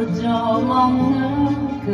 kocamanlık